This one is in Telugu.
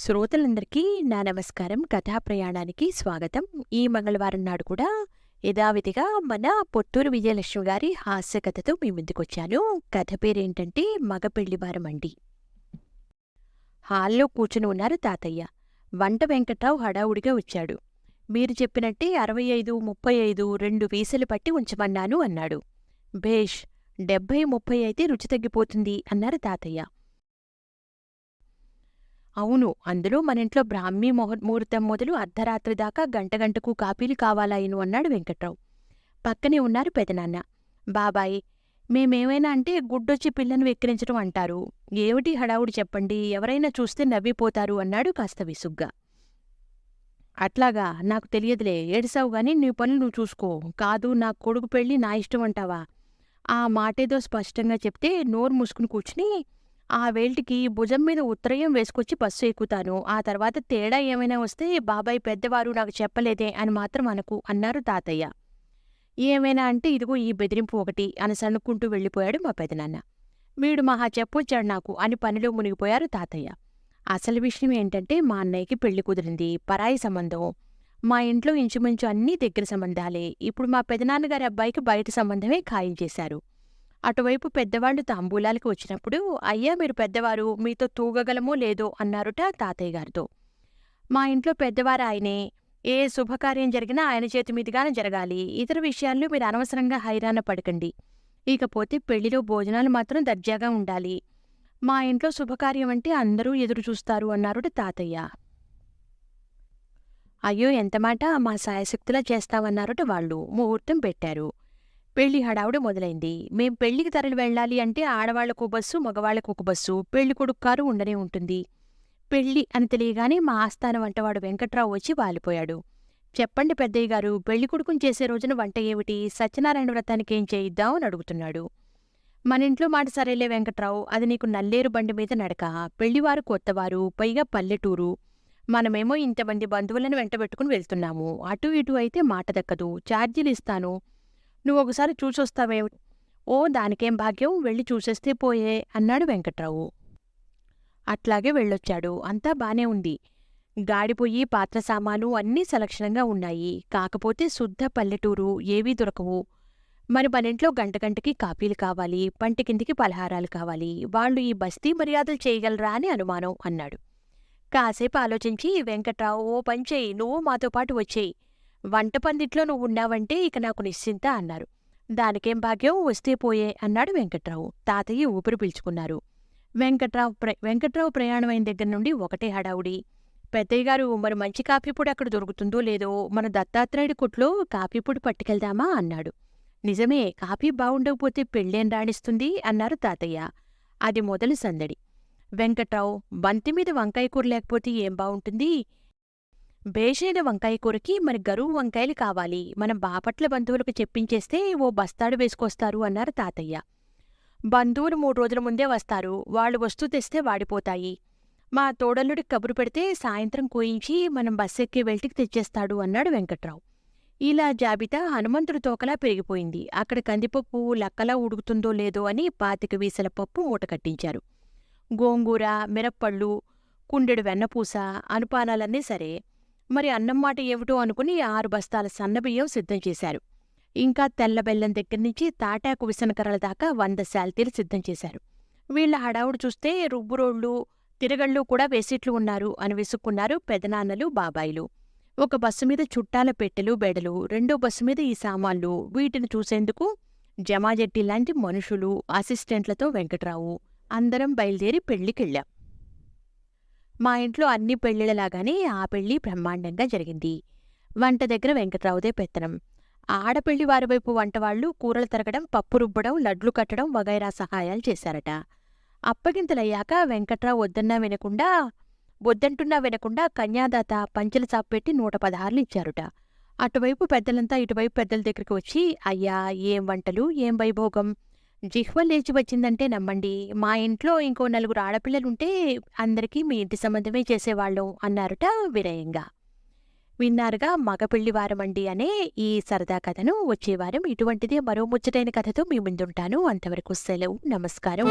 శ్రోతలందరికీ నా నమస్కారం. కథా ప్రయాణానికి స్వాగతం. ఈ మంగళవారం నాడు కూడా యథావిధిగా మన పొట్టూరు విజయలక్ష్మి గారి హాస్య కథతో మీ ముందుకొచ్చాను. కథ పేరేంటంటే మగ పెళ్ళివారం అండి. హాల్లో కూర్చుని ఉన్నారు తాతయ్య. వంట వెంకట్రావు హడావుడిగా వచ్చాడు. మీరు చెప్పినట్టే అరవై ఐదు ముప్పై ఐదు రెండు వీసలు పట్టి ఉంచమన్నాను అన్నాడు. భేష్ డెబ్భై ముప్పై అయితే రుచి తగ్గిపోతుంది అన్నారు తాతయ్య. అవును. అందులో మనింట్లో బ్రాహ్మీ ముహూర్తం మొదలు అర్ధరాత్రి దాకా గంట గంటకు కాపీలు కావాలాయను అన్నాడు వెంకట్రావు. పక్కనే ఉన్నారు పెదనాన్న. బాబాయ్ మేమేమైనా అంటే గుడ్డొచ్చి పిల్లను వెక్కిరించడం అంటారు. ఏమిటి హడావుడి చెప్పండి. ఎవరైనా చూస్తే నవ్విపోతారు అన్నాడు కాస్త విసుగ్గా. అట్లాగా నాకు తెలియదులే. ఏడిసావు గాని నీ పనులు నువ్వు చూసుకో. కాదు నా కొడుకు పెళ్ళి నా ఇష్టం అంటావా? ఆ మాటేదో స్పష్టంగా చెప్తే నోరు మూసుకుని కూర్చుని ఆ వేల్టికి భుజం మీద ఉత్తరయం వేసుకొచ్చి బస్సు ఎక్కుతాను. ఆ తర్వాత తేడా ఏమైనా వస్తే బాబాయ్ పెద్దవారు నాకు చెప్పలేదే అని మాత్రం అనకు అన్నారు తాతయ్య. ఏమైనా అంటే ఇదిగో ఈ బెదిరింపు ఒకటి అని సన్నుకుంటూ వెళ్ళిపోయాడు మా పెదనాన్న. వీడు మహా చెప్పొచ్చాడు నాకు అని పనిలో మునిగిపోయారు తాతయ్య. అసలు విషయం ఏంటంటే మా అన్నయ్యకి పెళ్ళి కుదిరింది పరాయి సంబంధం. మా ఇంట్లో ఇంచుమించు అన్నీ దగ్గర సంబంధాలే. ఇప్పుడు మా పెదనాన్నగారి అబ్బాయికి బయట సంబంధమే ఖాయం చేశారు. అటువైపు పెద్దవాళ్ళు తాంబూలాలకు వచ్చినప్పుడు అయ్యా మీరు పెద్దవారు మీతో తూగగలమో లేదో అన్నారుట తాతయ్య గారితో. మా ఇంట్లో పెద్దవారు ఆయనే ఏ శుభకార్యం జరిగినా ఆయన చేతి మీదుగానే జరగాలి. ఇతర విషయాల్లో మీరు అనవసరంగా హైరాణ పడకండి. ఇకపోతే పెళ్ళిలో భోజనాలు మాత్రం దర్జాగా ఉండాలి. మా ఇంట్లో శుభకార్యం అంటే అందరూ ఎదురు చూస్తారు అన్నారుట తాతయ్య. అయ్యో ఎంతమాట మా సాయశక్తులా చేస్తామన్నారుట వాళ్ళు. ముహూర్తం పెట్టారు. పెళ్ళి హడావుడి మొదలైంది. మేం పెళ్ళికి తరలి వెళ్ళాలి అంటే ఆడవాళ్ళకు బస్సు మగవాళ్ళకు ఒక బస్సు పెళ్ళి కొడుకు కారు ఉండనే ఉంటుంది. పెళ్ళి అని తెలియగానే మా ఆస్థానం వంటవాడు వెంకట్రావు వచ్చి వాలిపోయాడు. చెప్పండి పెద్దయ్య గారు పెళ్ళి కొడుకుని చేసే రోజున వంట ఏమిటి? సత్యనారాయణ వ్రతానికి ఏం చేయిద్దాం అని అడుగుతున్నాడు. మన ఇంట్లో మాట సరేలే వెంకట్రావు అది నీకు నల్లేరు బండి మీద నడక. పెళ్ళివారు కొత్తవారు పైగా పల్లెటూరు. మనమేమో ఇంతమంది బంధువులను వెంటబెట్టుకుని వెళ్తున్నాము. అటు ఇటు అయితే మాట దక్కదు. ఛార్జీలు ఇస్తాను. నువ్వు ఒకసారి చూసొస్తావే ఓ దానికేం భాగ్యం? వెళ్ళి చూసేస్తే పోయే అన్నాడు వెంకట్రావు. అట్లాగే వెళ్ళొచ్చాడు. అంతా బానే ఉంది. గాడిపోయి పాత్ర సామాను అన్నీ సలక్షణంగా ఉన్నాయి. కాకపోతే శుద్ధ పల్లెటూరు ఏవీ దొరకవు. మరి మనింట్లో గంట గంటకి కాపీలు కావాలి పంటి కిందికి పలహారాలు కావాలి. వాళ్ళు ఈ బస్తీ మర్యాదలు చేయగలరా అని అనుమానం అన్నాడు. కాసేపు ఆలోచించి వెంకట్రావు ఓ పని చేయి. నువ్వు మాతో పాటు వచ్చేయి. వంట పందిట్లో నువ్వు ఉన్నావంటే ఇక నాకు నిశ్చింత అన్నారు. దానికేం భాగ్యం? వస్తే పోయే అన్నాడు వెంకట్రావు. తాతయ్య ఊపిరి పీల్చుకున్నారు. వెంకట్రావు ప్ర వెంకట్రావు ప్రయాణమైన దగ్గర నుండి ఒకటే హడావుడి. పెద్దయ్య గారు మరి మంచి కాఫీపొడి అక్కడ దొరుకుతుందో లేదో? మన దత్తాత్రేయుడి కొట్లో కాఫీపొడి పట్టుకెళ్దామా? అన్నాడు. నిజమే కాఫీ బాగుండకపోతే పెళ్ళేం రాణిస్తుంది? అన్నారు తాతయ్య. అది మొదలు సందడి. వెంకట్రావు బంతి మీద వంకాయ కూర లేకపోతే ఏం బాగుంటుంది బేషైన వంకాయ కూరకి మరి గరువు వంకాయలు కావాలి. మనం బాపట్ల బంధువులకు చెప్పించేస్తే ఓ బస్తాడు వేసుకొస్తారు అన్నారు తాతయ్య. బంధువులు మూడు రోజుల ముందే వస్తారు. వాళ్ళు వస్తూ తెస్తే వాడిపోతాయి. మా తోడల్లుడికి కబురు పెడితే సాయంత్రం కోయించి మనం బస్సెక్కి వెల్టికి తెచ్చేస్తాడు అన్నాడు వెంకట్రావు. ఇలా జాబితా హనుమంతుడి తోకలా పెరిగిపోయింది. అక్కడ కందిపప్పు లక్కలా ఉడుకుతుందో లేదో అని పాతిక వీసల పప్పు మూట కట్టించారు. గోంగూర మిరప్పళ్ళు కుండెడు వెన్నపూస అనుపానాలన్నీ సరే. మరి అన్నం మాట ఏమిటో అనుకుని ఆరు బస్తాల సన్నబియ్యం సిద్ధం చేశారు. ఇంకా తెల్ల బెల్లం దగ్గర నుంచి తాటాకు విసనకర్రల దాకా వంద శాల్తీలు సిద్ధం చేశారు. వీళ్ళ హడావుడు చూస్తే రుబ్బురోళ్ళు తిరగళ్ళు కూడా వేసిట్లు ఉన్నారు అని విసుక్కున్నారు పెదనాన్నలు బాబాయిలు. ఒక బస్సు మీద చుట్టాల పెట్టెలు బెడలు రెండో బస్సు మీద ఈ సామాన్లు వీటిని చూసేందుకు జమాజెట్టి లాంటి మనుషులు అసిస్టెంట్లతో వెంకట్రావు అందరం బయలుదేరి పెళ్ళికెళ్ళాం మా ఇంట్లో అన్ని పెళ్ళిళ్ళలాగానే ఆ పెళ్ళి బ్రహ్మాండంగా జరిగింది. వంట దగ్గర వెంకట్రావుదే పెత్తనం. ఆడపెళ్ళి వారి వైపు వంటవాళ్ళు కూరలు తరగడం పప్పు రుబ్బడం లడ్లు కట్టడం వగైరా సహాయాలు చేశారట. అప్పగింతలయ్యాక వెంకట్రావు వద్దన్నా వినకుండా వద్దంటున్నా వినకుండా కన్యాదాత పంచెల చాపెట్టి పెట్టి నూట పదహారులు ఇచ్చారుట. అటువైపు పెద్దలంతా ఇటువైపు పెద్దల దగ్గరికి వచ్చి అయ్యా ఏం వంటలు? ఏం వైభోగం? జిహ్వ లేచి వచ్చిందంటే నమ్మండి. మా ఇంట్లో ఇంకో నలుగురు ఆడపిల్లలుంటే అందరికీ మీ ఇంటి సంబంధమే చేసేవాళ్ళం అన్నారుట వినయంగా విన్నారుగా మగపిల్లి వారమండి అనే ఈ సరదా కథను వచ్చేవారం ఇటువంటిదే మరో ముచ్చటైన కథతో మీ ముందుంటాను. అంతవరకు సెలవు నమస్కారం